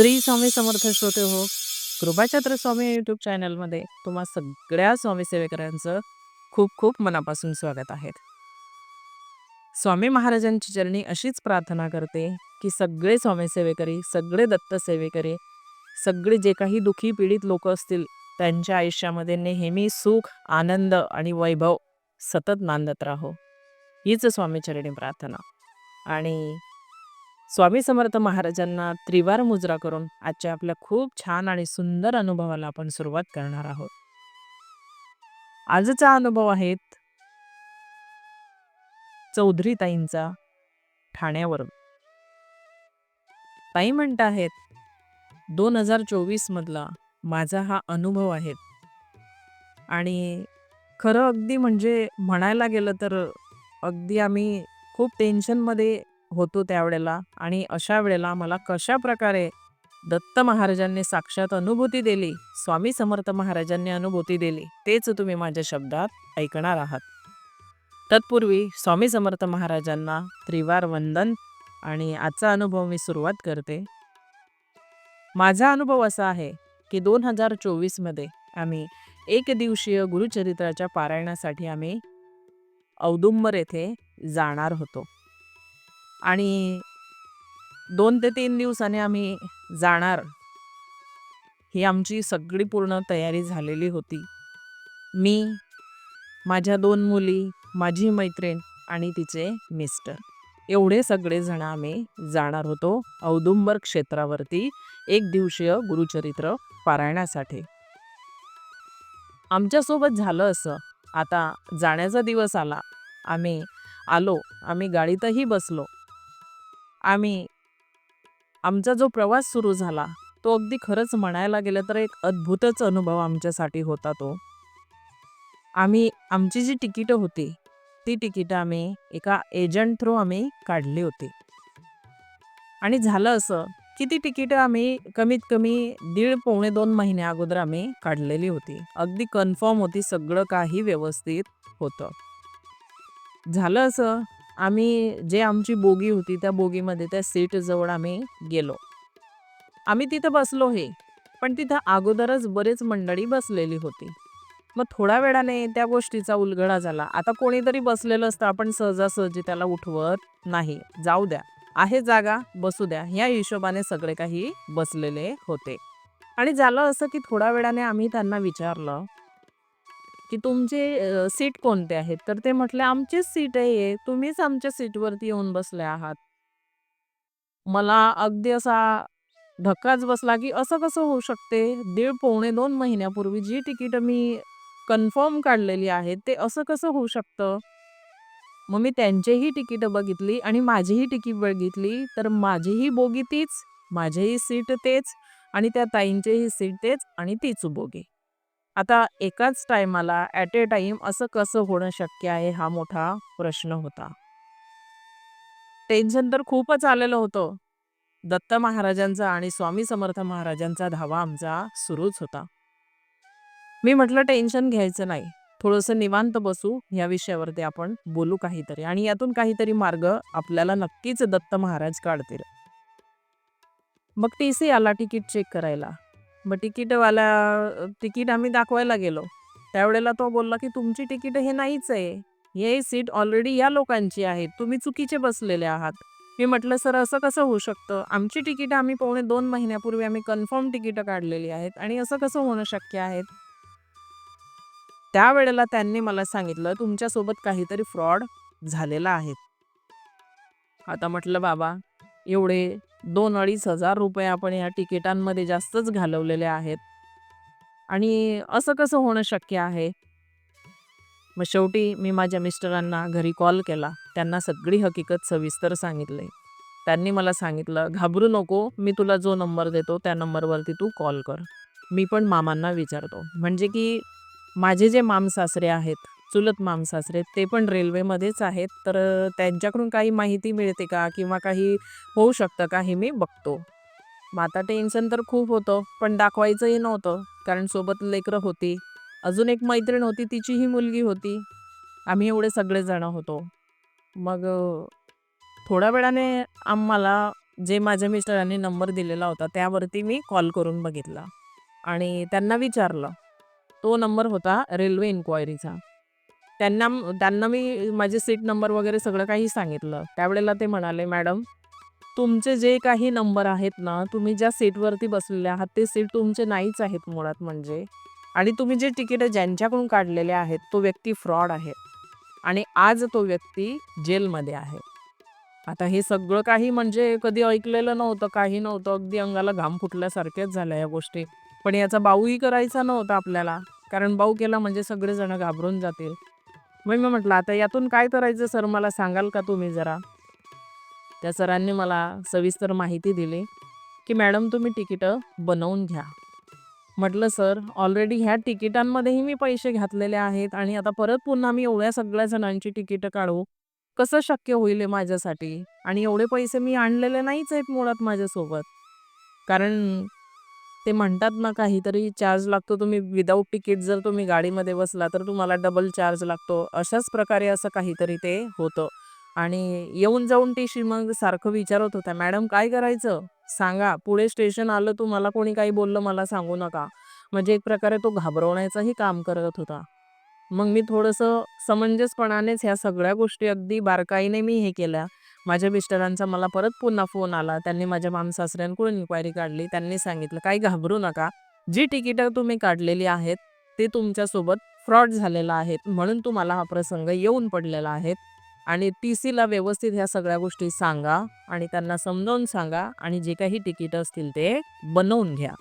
श्री स्वामी समर्थ श्रोते हो कृपाचत्र स्वामी यूट्यूब चॅनलमध्ये तुम्हा सगळ्या स्वामी सेवेकरांचं खूप खूप मनापासून स्वागत आहे. स्वामी महाराजांची चरणी अशीच प्रार्थना करते की सगळे स्वामी सेवेकरी सगळे दत्त सेवेकरी सगळे जे काही दुखी पीडित लोक असतील त्यांच्या आयुष्यामध्ये नेहमी सुख आनंद आणि वैभव सतत नांदत राहो. हीच स्वामी चरणी प्रार्थना. आणि स्वामी समर्थ महाराजांना त्रिवार मुजरा करून आजच्या आपल्या खूप छान आणि सुंदर अनुभवाला आपण सुरुवात करणार आहोत. आजचा अनुभव आहेत चौधरी ताईंचा ठाण्यावरून. ताई म्हणत आहेत दोन हजार चोवीस मधला माझा हा अनुभव आहे. आणि खरं अगदी म्हणजे म्हणायला गेलं तर अगदी आम्ही खूप टेन्शनमध्ये होतो त्यावेळेला आणि अशा वेळेला मला कशा प्रकारे दत्त महाराजांनी साक्षात अनुभूती दिली स्वामी समर्थ महाराजांनी अनुभूती दिली तेच तुम्ही माझ्या शब्दात ऐकणार आहात. तत्पूर्वी स्वामी समर्थ महाराजांना त्रिवार वंदन आणि आजचा अनुभव मी सुरुवात करते. माझा अनुभव असा आहे की दोन हजार चोवीसमध्ये आम्ही एक दिवसीय गुरुचरित्राच्या पारायणासाठी आम्ही औदुंबर येथे जाणार होतो. आणि दोन ते तीन दिवसाने आम्ही जाणार. ही आमची सगळी पूर्ण तयारी झालेली होती. मी माझ्या दोन मुली माझी मैत्रीण आणि तिचे मिस्टर. एवढे सगळेजण आम्ही जाणार होतो औदुंबर क्षेत्रावरती एक दिवसीय गुरुचरित्र पारायणासाठी. आमच्यासोबत झालं असं. आता जाण्याचा दिवस आला. आम्ही आलो. आम्ही गाडीतही बसलो. आम्ही आमचा जो प्रवास सुरू झाला तो अगदी खरंच म्हणायला गेलं तर एक अद्भुतच अनुभव आमच्यासाठी होता तो. आम्ही आमची जी तिकीटं होती ती तिकीटं आम्ही एका एजंट थ्रू आम्ही काढली होती. आणि झालं असं की ती तिकीटं आम्ही कमीत कमी दीड पावणे दोन महिन्या अगोदर आम्ही काढलेली होती. अगदी कन्फर्म होती सगळं काही व्यवस्थित होतं. झालं असं आम्ही जे आमची बोगी होती त्या बोगीमध्ये त्या सीटजवळ आम्ही गेलो. आम्ही तिथं बसलो हे पण तिथं अगोदरच बरेच मंडळी बसलेली होती. मग थोड्या वेळाने त्या गोष्टीचा उलगडा झाला. आता कोणीतरी बसलेलं असतं आपण सहजासहजी त्याला उठवत नाही. जाऊ द्या. आहे जागा बसू द्या. ह्या हिशोबाने सगळे काही बसलेले होते. आणि झालं असं की थोड्या वेळाने आम्ही त्यांना विचारलं की तुमचे सीट कोणते आहेत? तर ते म्हटले आमचीच सीट आहे तुम्हीच आमच्या सीटवरती येऊन बसले आहात. मला अगदी असा धक्काच बसला की असं कसं होऊ शकते? दीड पावणे दोन महिन्यापूर्वी जी तिकीट मी कन्फर्म काढलेली आहेत ते असं कसं होऊ शकतं? मग मी त्यांचीही तिकीटं बघितली आणि माझीही तिकीट बघितली. तर माझीही बोगी तीच माझेही सीट तेच आणि त्या ताईंचेही सीट तेच आणि तीच बोगी आता एकाच टायमाला ॲट ए टाईम असं कसं होणं शक्य आहे हा मोठा प्रश्न होता. टेन्शन तर खूपच आलेलं होतं. दत्त महाराजांचा आणि स्वामी समर्थ महाराजांचा धावा आमचा सुरूच होता. मी म्हटलं टेन्शन घ्यायचं नाही. थोडंसं निवांत बसू. या विषयावरती आपण बोलू काहीतरी आणि यातून काहीतरी मार्ग आपल्याला नक्कीच दत्त महाराज काढतील. मग टी सी आला तिकीट चेक करायला. मग तिकीटवाला तिकीट आम्ही दाखवायला गेलो. त्यावेळेला तो बोलला की तुमची तिकीट हे नाहीच आहे. हे सीट ऑलरेडी या लोकांची आहे. तुम्ही चुकीचे बसलेले आहात. मी म्हटलं सर असं कसं होऊ शकतं? आमची तिकीटं आम्ही पावणे दोन महिन्यापूर्वी आम्ही कन्फर्म तिकीटं काढलेली आहेत आणि असं कसं होणं शक्य आहे? त्यावेळेला त्यांनी मला सांगितलं तुमच्यासोबत काहीतरी फ्रॉड झालेला आहे. आता म्हटलं बाबा एवढे दोन अडीच हजार रुपये आपण या तिकिटांमध्ये जास्तच घालवलेले आहेत. आणि असं कसं होणं शक्य आहे? मग शेवटी मी माझ्या मिस्टरांना घरी कॉल केला. त्यांना सगळी हकीकत सविस्तर सांगितले. त्यांनी मला सांगितलं घाबरू नको मी तुला जो नंबर देतो त्या नंबरवरती तू कॉल कर. मी पण मामांना विचारतो. म्हणजे की माझे जे मामसासरे आहेत चुलत मामसासरे ते पण रेल्वेमध्येच आहेत. तर त्यांच्याकडून काही माहिती मिळते का? किंवा काही होऊ शकतं का? हे मी बघतो. मग आता टेन्शन तर खूप होतं पण दाखवायचंही नव्हतं कारण सोबत लेकरं होती. अजून एक मैत्रीण होती तिचीही मुलगी होती. आम्ही एवढे सगळेजण होतो. मग थोड्या वेळाने आम्हाला जे माझ्या मिस्टरांनी नंबर दिलेला होता त्यावरती मी कॉल करून बघितला. आणि त्यांना विचारलं. तो नंबर होता रेल्वे इन्क्वायरीचा. त्यांना त्यांना मी माझे सीट नंबर वगैरे सगळं काही सांगितलं. त्यावेळेला ते म्हणाले मॅडम तुमचे जे काही नंबर आहेत ना तुम्ही ज्या सीटवरती बसलेले आहात ते सीट तुमचे नाहीच आहेत मुळात म्हणजे. आणि तुम्ही जे तिकीट ज्यांच्याकडून काढलेले आहेत तो व्यक्ती फ्रॉड आहे. आणि आज तो व्यक्ती जेलमध्ये आहे. आता हे सगळं काही म्हणजे कधी ऐकलेलं नव्हतं काही नव्हतं. अगदी अंगाला घाम फुटल्यासारख्याच झाल्या या गोष्टी. पण याचा बाऊही करायचा नव्हता आपल्याला. कारण बाऊ केला म्हणजे सगळेजण घाबरून जातील. मग मी म्हटलं आता यातून काय करायचं सर? मला सांगाल का तुम्ही जरा? त्या सरांनी मला सविस्तर माहिती दिली की मॅडम तुम्ही तिकीटं बनवून घ्या. म्हटलं सर ऑलरेडी ह्या तिकिटांमध्येही मी पैसे घातलेले आहेत आणि आता परत पुन्हा मी एवढ्या सगळ्या जणांची तिकीटं काढू. कसं शक्य होईल हे माझ्यासाठी? आणि एवढे पैसे मी आणलेले नाहीच आहेत मुळात माझ्यासोबत. कारण ते म्हणतात ना काहीतरी चार्ज लागतो तुम्ही विदाऊट तिकीट जर तुम्ही गाडीमध्ये बसला तर तुम्हाला डबल चार्ज लागतो. अशाच प्रकारे असं काहीतरी ते होतं. आणि येऊन जाऊन टी मग सारखं विचारत होता मॅडम काय करायचं? सांगा पुढे स्टेशन आलं तुम्हाला कोणी काही बोललं मला सांगू नका. म्हणजे एक प्रकारे तो घाबरवण्याचंही काम करत होता. मग मी थोडंसं समंजसपणानेच ह्या सगळ्या गोष्टी अगदी बारकाईने मी हे केल्या. माझ्या मिस्टरांचा मला परत पुन्हा फोन आला. त्यांनी माझ्या मामसासऱ्यांकडून इन्क्वायरी काढली? त्यांनी सांगितलं काही घाबरू नका. जी तिकीटं तुम्ही काढलेली आहेत ते तुमच्यासोबत फ्रॉड झालेला आहेत म्हणून तुम्हाला हा प्रसंग येऊन पडलेला आहे. आणि टी सीला व्यवस्थित ह्या सगळ्या गोष्टी सांगा आणि त्यांना समजावून सांगा आणि जे काही तिकीट असतील ते बनवून घ्या.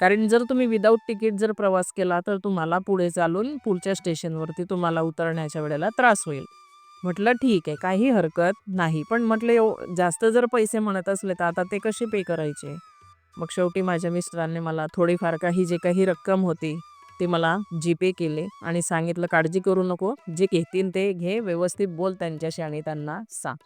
कारण जर तुम्ही विदाऊट तिकीट जर प्रवास केला तर तुम्हाला पुढे चालून पुढच्या स्टेशनवरती तुम्हाला उतरण्याच्या वेळेला त्रास होईल. म्हटलं ठीक आहे काही हरकत नाही. पण म्हटलं एव जास्त जर पैसे म्हणत असले तर आता ते कसे पे करायचे? मग शेवटी माझ्या मिस्टरांनी मला थोडीफार काही जे काही रक्कम होती ते मला जीपे केले आणि सांगितलं काळजी करू नको जे घेतील ते घे व्यवस्थित बोल त्यांच्याशी आणि त्यांना सांग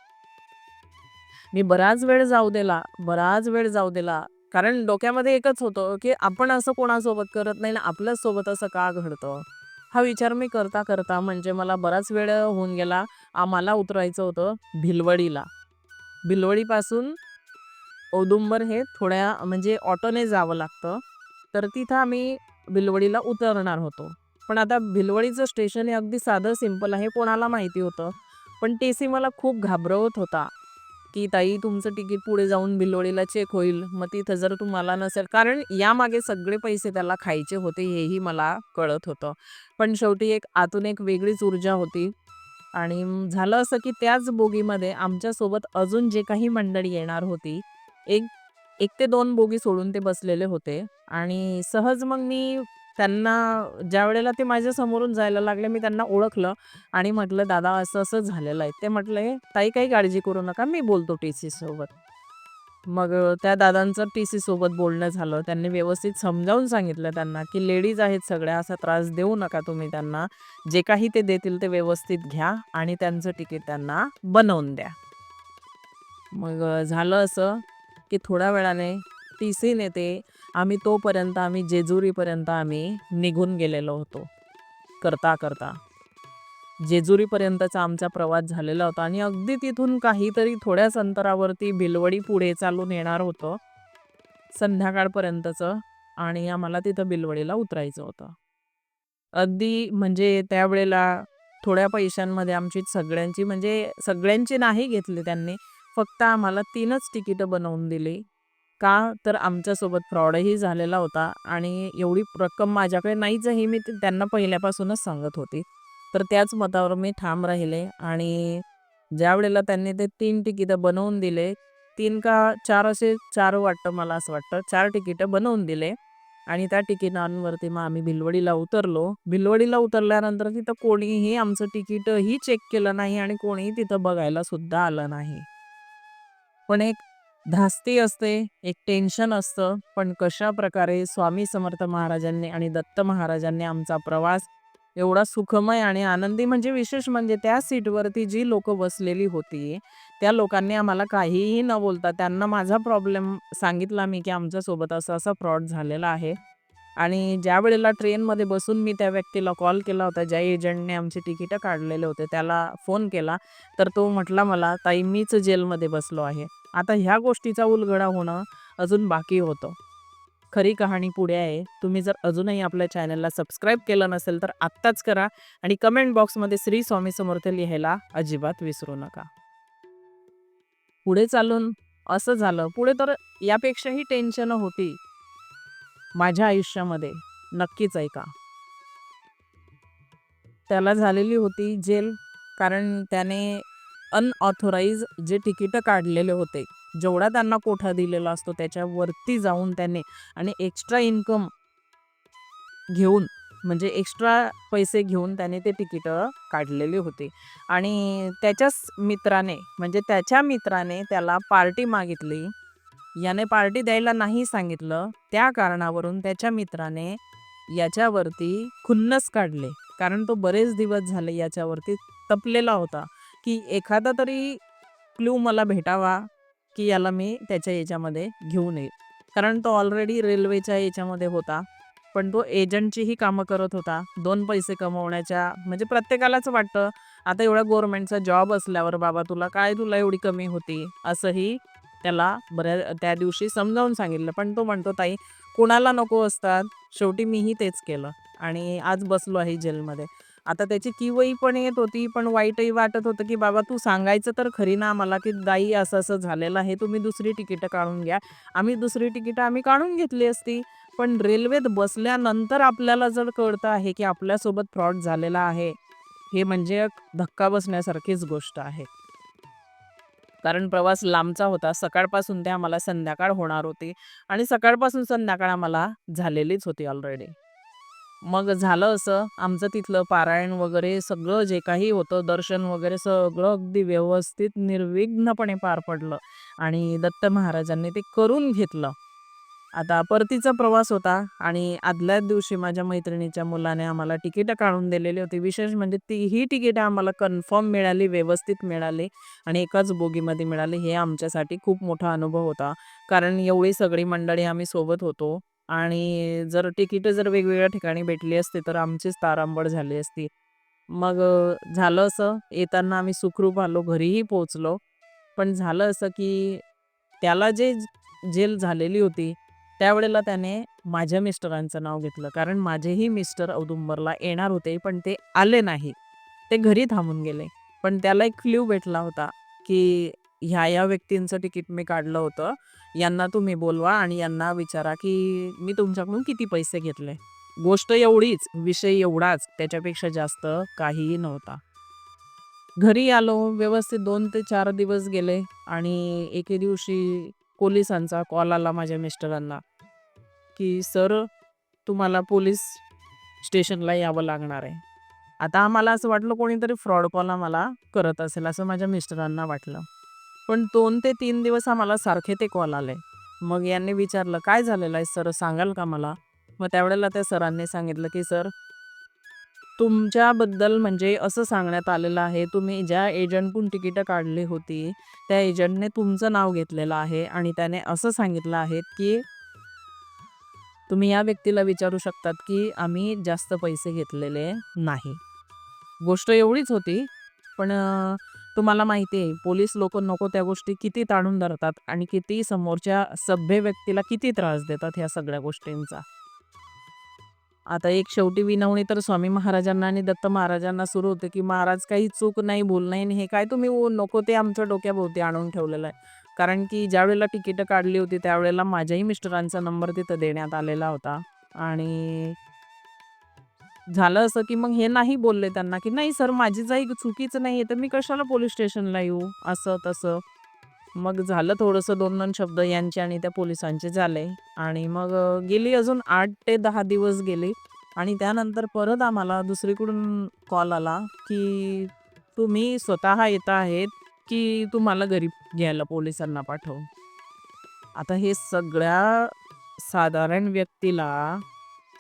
मी बराच वेळ जाऊ दिला बराच वेळ जाऊ दिला. कारण डोक्यामध्ये एकच होतं की आपण असं कोणासोबत करत नाही ना आपल्याच सोबत असं का घडतं? हा विचार मी करता करता म्हणजे मला बराच वेळ होऊन गेला. आम्हाला उतरायचं होतं भिलवडीला. भिलवडीपासून औदुंबर हे थोड्या म्हणजे ऑटोने जावं लागतं. तर तिथं आम्ही भिलवडीला उतरणार होतो. पण आता भिलवडीचं स्टेशन हे अगदी साधं सिंपल आहे कोणाला माहिती होतं. पण टी सी मला खूप घाबरवत होता. की ताई तुमचं तिकीट पुढे जाऊन भिलोळीला चेक होईल. मग तिथं जर तुम्हाला नसेल कारण यामागे सगळे पैसे त्याला खायचे होते हेही मला कळत होतं. पण शेवटी एक आतून एक वेगळीच ऊर्जा होती. आणि झालं असं की त्याच बोगीमध्ये आमच्यासोबत अजून जे काही मंडळी येणार होती एक एक ते दोन बोगी सोडून ते बसलेले होते. आणि सहज मग मी त्यांना ज्या वेळेला ते माझ्या समोरून जायला लागले मी त्यांना ओळखलं आणि म्हटलं दादा असं असं झालेलं आहे. ते म्हटले ताई काही काळजी करू नका मी बोलतो टी सी सोबत. मग त्या दादांचं टी सी सोबत बोलणं झालं. त्यांनी व्यवस्थित समजावून सांगितलं त्यांना की लेडीज आहेत सगळ्या असा त्रास देऊ नका तुम्ही त्यांना. जे काही ते देतील ते व्यवस्थित घ्या आणि त्यांचं तिकीट त्यांना बनवून द्या. मग झालं असं की थोड्या वेळाने टी सी नेते आम्ही तोपर्यंत आम्ही जेजुरीपर्यंत आम्ही निघून गेलेलो होतो. करता करता. जेजुरीपर्यंतचा आमचा प्रवास झालेला होता आणि अगदी तिथून काहीतरी थोड्याच अंतरावरती भिलवडी पुढे चालून येणार होतं. संध्याकाळपर्यंतचं आणि आम्हाला तिथं बिलवडीला उतरायचं होतं. अगदी म्हणजे त्यावेळेला थोड्या पैशांमध्ये आमची सगळ्यांची म्हणजे सगळ्यांची नाही घेतली त्यांनी फक्त आम्हाला तीनच तिकीटं बनवून दिली. का तर आमच्यासोबत फ्रॉडही झालेला होता आणि एवढी रक्कम माझ्याकडे नाहीच हे मी त्यांना पहिल्यापासूनच सांगत होती. तर त्याच मतावर मी ठाम राहिले आणि ज्या वेळेला त्यांनी ते तीन तिकीटं बनवून दिले तीन का चार असे चार वाटतं मला असं वाटतं चार तिकीटं बनवून दिले आणि त्या तिकिटांवरती मग आम्ही भिलवडीला उतरलो. भिलवडीला उतरल्यानंतर तिथं कोणीही आमचं तिकीटही चेक केलं नाही आणि कोणीही तिथं बघायला सुद्धा आलं नाही. पण एक धास्ती असते एक टेन्शन असतं. पण कशा प्रकारे स्वामी समर्थ महाराजांनी आणि दत्त महाराजांनी आमचा प्रवास एवढा सुखमय आणि आनंदी म्हणजे विशेष म्हणजे त्या सीटवरती जी लोक बसलेली होती त्या लोकांनी आम्हाला काहीही न बोलता त्यांना माझा प्रॉब्लेम सांगितला मी की आमच्यासोबत असं असा फ्रॉड झालेला आहे. आणि ज्या वेळेला ट्रेनमध्ये बसून मी त्या व्यक्तीला कॉल केला होता ज्या एजंटने आमचे तिकीटं काढलेले होते त्याला फोन केला. तर तो म्हटला मला ताई मीच जेलमध्ये बसलो आहे. आता ह्या गोष्टीचा उलगडा होणं अजून बाकी होतं. खरी कहाणी पुढे आहे. तुम्ही जर अजूनही आपल्या चॅनलला सबस्क्राईब केलं नसेल तर आत्ताच करा आणि कमेंट बॉक्समध्ये श्री स्वामी समर्थ लिहायला अजिबात विसरू नका. पुढे चालून असं झालं. पुढे तर यापेक्षाही टेन्शन होती. माझ्या आयुष्यामध्ये. नक्कीच ऐका. त्याला झालेली होती जेल. कारण त्याने अनऑथोराईज जे तिकीटं काढलेले होते जेवढा त्यांना कोठा दिलेला असतो त्याच्यावरती जाऊन त्याने आणि एक्स्ट्रा इन्कम घेऊन म्हणजे एक्स्ट्रा पैसे घेऊन त्याने ते तिकीटं काढलेली होती. आणि त्याच्याच मित्राने म्हणजे त्याच्या मित्राने त्याला पार्टी मागितली. याने पार्टी द्यायला नाही सांगितलं. त्या कारणावरून त्याच्या मित्राने याच्यावरती खुन्नस काढले. कारण तो बरेच दिवस झाले याच्यावरती तपलेला होता. की एखादा तरी क्लू मला भेटावा की याला मी त्याच्या याच्यामध्ये घेऊन येईल. कारण तो ऑलरेडी रेल्वेच्या याच्यामध्ये होता पण तो एजंटचीही कामं करत होता. दोन पैसे कमवण्याच्या म्हणजे प्रत्येकालाच वाटतं आता एवढा गव्हर्नमेंटचा जॉब असल्यावर बाबा तुला काय तुला एवढी कमी होती? असंही त्याला बऱ्या त्या दिवशी समजावून सांगितलं. पण तो म्हणतो ताई कुणाला नको असतात? शेवटी मीही तेच केलं आणि आज बसलो आहे जेलमध्ये. आता त्याची किवई पण येत होती पण वाईटही वाटत होतं की बाबा तू सांगायचं तर खरी ना मला की दाई असं असं झालेलं आहे तुम्ही दुसरी तिकीटं काढून घ्या. आम्ही दुसरी तिकीटं आम्ही काढून घेतली असती. पण रेल्वेत बसल्यानंतर आपल्याला जर कळतं आहे की आपल्यासोबत फ्रॉड झालेला आहे हे म्हणजे एक धक्का बसण्यासारखीच गोष्ट आहे. कारण प्रवास लांबचा होता. सकाळपासून ते आम्हाला संध्याकाळ होणार होती आणि सकाळपासून संध्याकाळ आम्हाला झालेलीच होती ऑलरेडी मग झालं असं. आमचं तिथलं पारायण वगैरे सगळं जे काही होतं दर्शन वगैरे सगळं अगदी व्यवस्थित निर्विघ्नपणे पार पडलं. आणि दत्त महाराजांनी ते करून घेतलं. आता परतीचा प्रवास होता आणि आदल्याच दिवशी माझ्या मैत्रिणीच्या मुलाने आम्हाला तिकीटं काढून दिलेली होती. विशेष म्हणजे ती ही तिकीटं आम्हाला कन्फर्म मिळाली व्यवस्थित मिळाली आणि एकाच बोगीमध्ये मिळाली. हे आमच्यासाठी खूप मोठा अनुभव होता. कारण एवढी सगळी मंडळी आम्ही सोबत होतो. आणि जर तिकीटं जर वेगवेगळ्या ठिकाणी भेटली असती तर आमचीच तारांबळ झाली असती. मग अ, झालं असं. येताना आम्ही सुखरूप आलो घरीही पोचलो पण झालं असं की त्याला जे ज- जेल झालेली होती त्यावेळेला त्याने माझ्या मिस्टरांचं नाव घेतलं. कारण माझेही मिस्टर औदुंबरला येणार होते पण ते आले नाही. ते घरी थांबून गेले. पण त्याला एक क्ल्यू भेटला होता की ह्या या व्यक्तींचं तिकीट मी काढलं होतं. यांना तुम्ही बोलवा आणि यांना विचारा की मी तुमच्याकडून किती पैसे घेतले. गोष्ट एवढीच विषय एवढाच त्याच्यापेक्षा जास्त काहीही नव्हता. घरी आलो व्यवस्थित दोन ते चार दिवस गेले आणि एके दिवशी पोलिसांचा कॉल आला माझ्या मिस्टरांना की सर तुम्हाला पोलीस स्टेशनला यावं लागणार आहे. आता आम्हाला असं वाटलं कोणीतरी फ्रॉड कॉल आम्हाला करत असेल असं माझ्या मिस्टरांना वाटलं. पण दोन ते तीन दिवस आम्हाला सारखे ते कॉल आले. मग यांनी विचारलं काय झालेलं आहे सर? सांगाल का मला? मग त्यावेळेला त्या सरांनी सांगितलं की सर तुमच्याबद्दल म्हणजे असं सांगण्यात आलेलं आहे तुम्ही ज्या एजंटकडून तिकीटं काढली होती त्या एजंटने तुमचं नाव घेतलेलं आहे आणि त्याने असं सांगितलं आहे की तुम्ही या व्यक्तीला विचारू शकतात की आम्ही जास्त पैसे घेतलेले नाही. गोष्ट एवढीच होती पण तुम्हाला माहिती आहे पोलीस लोक नको त्या गोष्टी किती ताणून धरतात आणि किती समोरच्या सभ्य व्यक्तीला किती त्रास देतात ह्या सगळ्या गोष्टींचा. आता एक शेवटी विनवणी तर स्वामी महाराजांना आणि दत्त महाराजांना सुरू होते की महाराज काही चूक नाही भूल नाही आणि हे काय तुम्ही नको ते आमच्या डोक्याभोवती आणून ठेवलेलं आहे. कारण की ज्या वेळेला तिकीटं काढली होती त्यावेळेला माझ्याही मिस्टरांचा नंबर तिथं देण्यात आलेला होता. आणि झालं असं की मग हे नाही बोलले त्यांना की नाही सर माझी जाई चुकीचं नाही आहे तर मी कशाला पोलीस स्टेशनला येऊ? असं तसं. मग झालं थोडंसं दोन दोन शब्द यांचे आणि त्या पोलिसांचे झाले. आणि मग गेली अजून आठ ते दहा दिवस गेले. आणि त्यानंतर परत आम्हाला दुसरीकडून कॉल आला की तुम्ही स्वतः येत आहेत की तुम्हाला घरी घ्यायला पोलिसांना पाठव? आता हे सगळ्या साधारण व्यक्तीला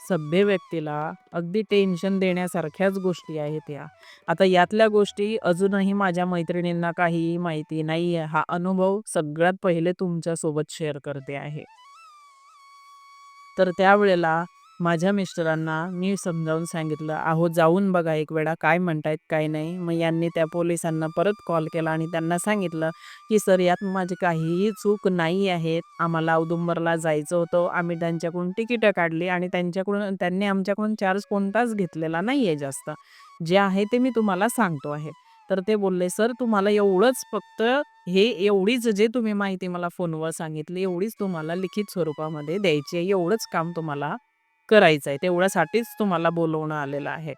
सभ्य व्यक्तीला अगदी टेन्शन देण्यासारख्याच गोष्टी आहेत या. आता यातल्या गोष्टी अजूनही माझ्या मैत्रिणींना काहीही माहिती नाही आहे हा अनुभव सगळ्यात पहिले तुमच्यासोबत शेअर करते आहे. तर त्यावेळेला माझ्या मिस्टरांना मी समजावून सांगितलं, "अहो जाऊन बघा एक वेळा काय म्हणतायत काय नाही." मग यांनी त्या पोलिसांना परत कॉल केला आणि त्यांना सांगितलं, की "सर यात माझी काहीही चूक नाही आहे. आम्हाला औदुंबरला जायचं होतं. आम्ही त्यांच्याकडून तिकीटं काढली आणि त्यांच्याकडून त्यांनी आमच्याकडून चार्ज कोणताच घेतलेला नाही आहे जास्त. जे आहे ते मी तुम्हाला सांगतो आहे." तर ते बोलले, "सर तुम्हाला एवढंच फक्त हे एवढीच जे तुम्ही माहिती मला फोनवर सांगितली एवढीच तुम्हाला लिखित स्वरूपामध्ये द्यायची आहे. एवढंच काम तुम्हाला करायचं आहे. तेवढ्यासाठीच तुम्हाला बोलवणं आलेलं आहे.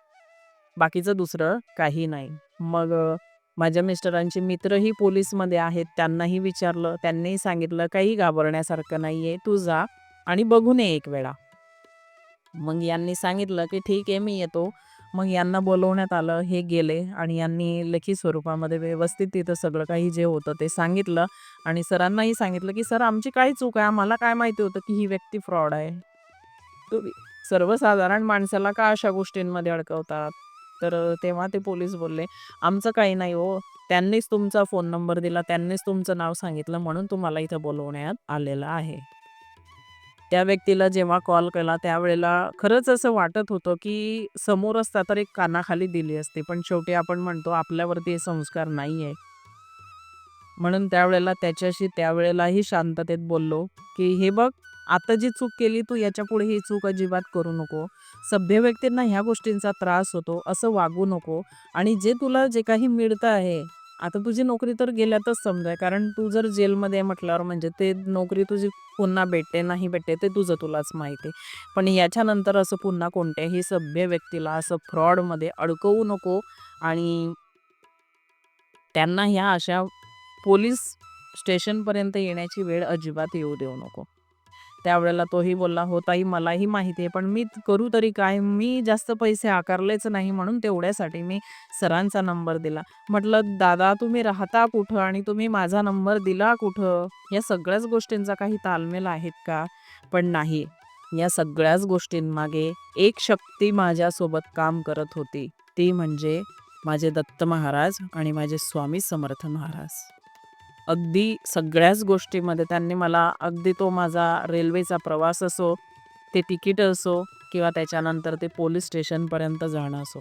बाकीचं दुसरं काही नाही." मग माझ्या मिस्टरांचे मित्रही पोलीसमध्ये आहेत. त्यांनाही विचारलं. त्यांनीही सांगितलं, "काही घाबरण्यासारखं नाही आहे तू जा आणि बघून ये एक वेळा." मग यांनी सांगितलं, की "ठीक आहे मी येतो." मग यांना बोलवण्यात आलं. हे गेले आणि यांनी लेखी स्वरूपामध्ये व्यवस्थित तिथं सगळं काही जे होतं ते सांगितलं आणि सरांनाही सांगितलं, की "सर आमची काय चूक आहे? आम्हाला काय माहिती होतं, की ही व्यक्ती फ्रॉड आहे. तुम्ही सर्वसाधारण माणसाला का अशा गोष्टींमध्ये अडकवतात?" तर तेव्हा ते पोलीस बोलले, "आमचं काही नाही हो. त्यांनीच तुमचा फोन नंबर दिला. त्यांनीच तुमचं नाव सांगितलं म्हणून तुम्हाला इथं बोलवण्यात आलेलं आहे." त्या व्यक्तीला जेव्हा कॉल केला त्यावेळेला खरंच असं वाटत होतं, की समोर असता तर एक कानाखाली दिली असते पण शेवटी आपण म्हणतो आपल्यावरती हे संस्कार नाहीये. म्हणून त्यावेळेला त्याच्याशी त्यावेळेलाही शांततेत बोललो, की "हे बघ आता जी चूक केली तू याच्यापुढे ही चूक अजिबात करू नको. सभ्य व्यक्तींना ह्या गोष्टींचा त्रास होतो. असं वागू नको आणि जे तुला जे काही मिळतं आहे, आता तुझी नोकरी तर गेल्यातच समजा. कारण तू जर जेलमध्ये म्हटल्यावर म्हणजे ते नोकरी तुझी पुन्हा भेटते, नाही भेटते ते तुझं तुलाच माहिती आहे. पण याच्यानंतर असं पुन्हा कोणत्याही सभ्य व्यक्तीला असं फ्रॉडमध्ये अडकवू नको आणि त्यांना ह्या अशा पोलीस स्टेशनपर्यंत येण्याची वेळ अजिबात येऊ देऊ नको." त्यावेळेला तोही बोलला, "हो ताई मलाही माहिती आहे. पण मी करू तरी काय? मी जास्त पैसे आकारलेच नाही म्हणून तेवढ्यासाठी मी सरांचा नंबर दिला." म्हटलं, "दादा तुम्ही राहता कुठं आणि तुम्ही माझा नंबर दिला कुठं? या सगळ्याच गोष्टींचा काही तालमेल आहेत का?" पण नाही. या सगळ्याच गोष्टींमागे एक शक्ती माझ्यासोबत काम करत होती. ती म्हणजे माझे दत्त महाराज आणि माझे स्वामी समर्थ महाराज. अगदी सगळ्याच गोष्टीमध्ये त्यांनी मला अगदी तो माझा रेल्वेचा प्रवास असो, ते तिकीट असो किंवा त्याच्यानंतर ते पोलीस स्टेशनपर्यंत जाणं असो.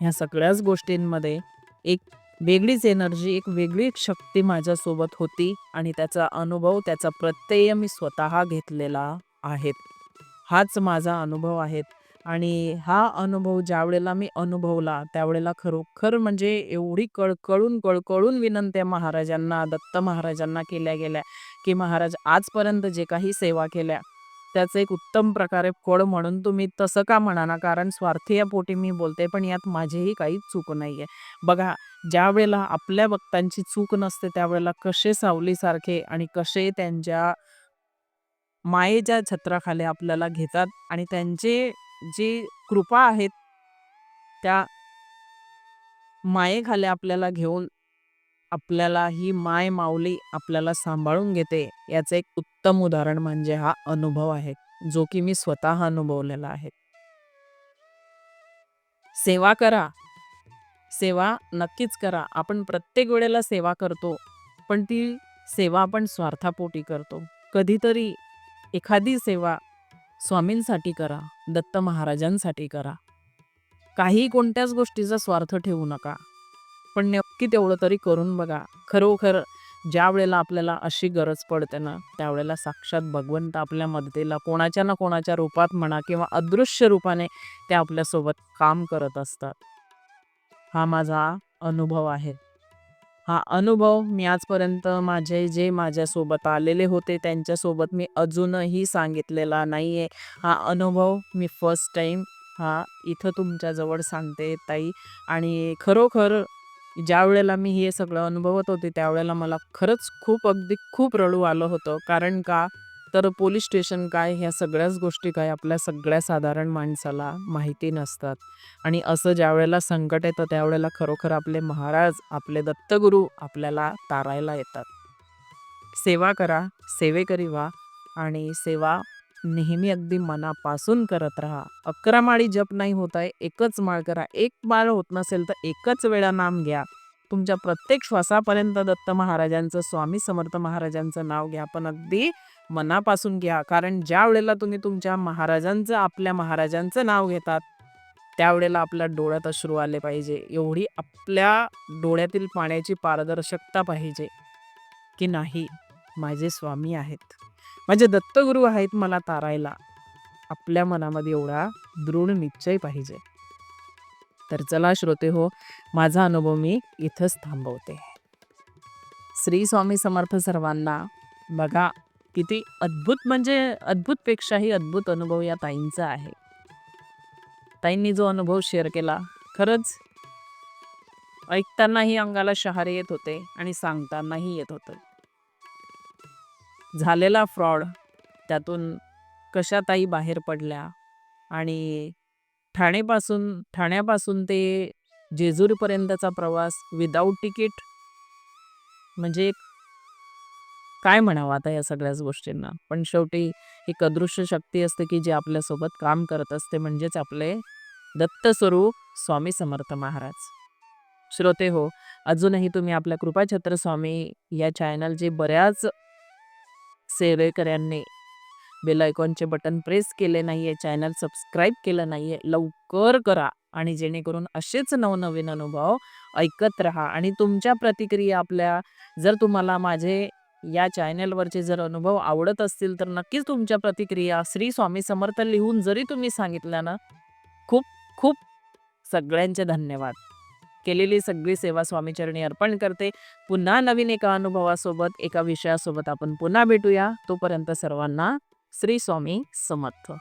ह्या सगळ्याच गोष्टींमध्ये एक वेगळीच एनर्जी, एक वेगळी शक्ती माझ्यासोबत होती आणि त्याचा अनुभव, त्याचा प्रत्यय मी स्वतः घेतलेला आहेत हाच माझा अनुभव आहे आणि हा अनुभव ज्यावेळेला मी अनुभवला त्यावेळेला खरोखर म्हणजे एवढी कळकळून, कळकळून विनंत्या महाराजांना, दत्त महाराजांना केल्या गेल्या, की "महाराज आजपर्यंत जे काही सेवा केल्या त्याचं एक उत्तम प्रकारे फळ म्हणून तुम्ही तसं का म्हणा ना, कारण स्वार्थीपोटी मी बोलते पण यात माझीही काही चूक नाही आहे बघा ज्यावेळेला आपल्या भक्तांची चूक नसते त्यावेळेला कसे सावलीसारखे आणि कसे त्यांच्या मायेच्या छत्राखाली आपल्याला घेतात आणि त्यांचे जी कृपा आहेत त्या मायेखाली आपल्याला घेऊन आपल्याला ही माय माऊली आपल्याला सांभाळून घेते. याचं एक उत्तम उदाहरण म्हणजे हा अनुभव आहे, जो की मी स्वतः अनुभवलेला आहे. सेवा करा. सेवा नक्कीच करा. आपण प्रत्येक वेळेला सेवा करतो. पण ती सेवा आपण स्वार्थापोटी करतो. कधीतरी एखादी सेवा स्वामींसाठी करा, दत्त महाराजांसाठी करा. काही कोणत्याच गोष्टीचा स्वार्थ ठेवू नका. पण नक्की तेवढं तरी करून बघा. खरोखर ज्या वेळेला आपल्याला अशी गरज पडते ना, त्यावेळेला साक्षात भगवंत आपल्या मदतीला कोणाच्या ना कोणाच्या रूपात म्हणा किंवा अदृश्य रूपाने ते आपल्यासोबत काम करत असतात. हा माझा अनुभव आहे. हा अनुभव मी आजपर्यंत माझे जे माझ्यासोबत आलेले होते त्यांच्यासोबत मी अजूनही सांगितलेला नाही आहे हा अनुभव मी फर्स्ट टाईम हा इथं तुमच्याजवळ सांगते ताई आणि खरोखर ज्यावेळेला मी हे सगळं अनुभवत होते त्यावेळेला मला खरंच खूप अगदी खूप रडू आलं होतं. कारण का? तर पोलीस स्टेशन काय, ह्या सगळ्याच गोष्टी काय आपल्या सगळ्या साधारण माणसाला माहिती नसतात आणि असं ज्यावेळेला संकट येतं त्यावेळेला खरोखर आपले महाराज, आपले दत्तगुरू आपल्याला तारायला येतात. सेवा करा, सेवेकरी व्हा आणि सेवा नेहमी अगदी मनापासून करत राहा. 11 माळी जप नाही होत आहे, एकच माळ करा. एक माळ होत नसेल तर एकच वेळा नाम घ्या. तुमच्या प्रत्येक श्वासापर्यंत दत्त महाराजांचं स्वामी समर्थ महाराजांचं नाव घ्या पण अगदी मनापासून घ्या. कारण ज्या वेळेला तुम्ही तुमच्या महाराजांचं आपल्या महाराजांचं नाव घेतात त्यावेळेला आपल्या डोळ्यात अश्रू आले पाहिजे. एवढी आपल्या डोळ्यातील पाण्याची पारदर्शकता पाहिजे की नाही माझे स्वामी आहेत. माझे दत्तगुरू आहेत मला तारायला. आपल्या मनामध्ये एवढा दृढ निश्चय पाहिजे. तर चला श्रोते हो माझा अनुभव मी इथंच थांबवते. श्री स्वामी समर्थ सर्वांना बघा किती अद्भुत म्हणजे अद्भुतपेक्षाही अद्भुत अनुभव या ताईंचा आहे. ताईंनी जो अनुभव शेअर केला खरंच ऐकतानाही अंगाला शहारे येत होते आणि सांगतानाही येत होतं. झालेला फ्रॉड त्यातून कशा ताई बाहेर पडल्या आणि ठाणेपासून ठाण्यापासून ते जेजुरीपर्यंतचा प्रवास विदाऊट तिकीट म्हणजे एक काय म्हणावं आता या सगळ्याच गोष्टींना? पण शेवटी एक अदृश्य शक्ती असते की जे आपल्यासोबत काम करत असते म्हणजेच आपले दत्तस्वरूप स्वामी समर्थ महाराज. श्रोते हो अजूनही तुम्ही आपल्या कृपाछत्र स्वामी या चॅनलचे बऱ्याच सेवेकऱ्यांनी बेल आयकॉनचे बटन प्रेस केले नाही आहे चॅनल सबस्क्राईब केलं नाही आहे लवकर करा आणि जेणेकरून असेच नवनवीन अनुभव ऐकत राहा आणि तुमच्या प्रतिक्रिया आपल्या जर तुम्हाला माझे या चॅनेलवरचे जर अनुभव आवडत असतील तर नक्कीच तुमच्या प्रतिक्रिया श्री स्वामी समर्थ लिहून जरी तुम्ही सांगितल्या ना खूप खूप सगळ्यांचे धन्यवाद. केलेली सगळी सेवा स्वामीचरणी अर्पण करते. पुन्हा नवीन एका अनुभवासोबत एका विषयासोबत आपण पुन्हा भेटूया. तोपर्यंत सर्वांना श्री स्वामी समर्थ.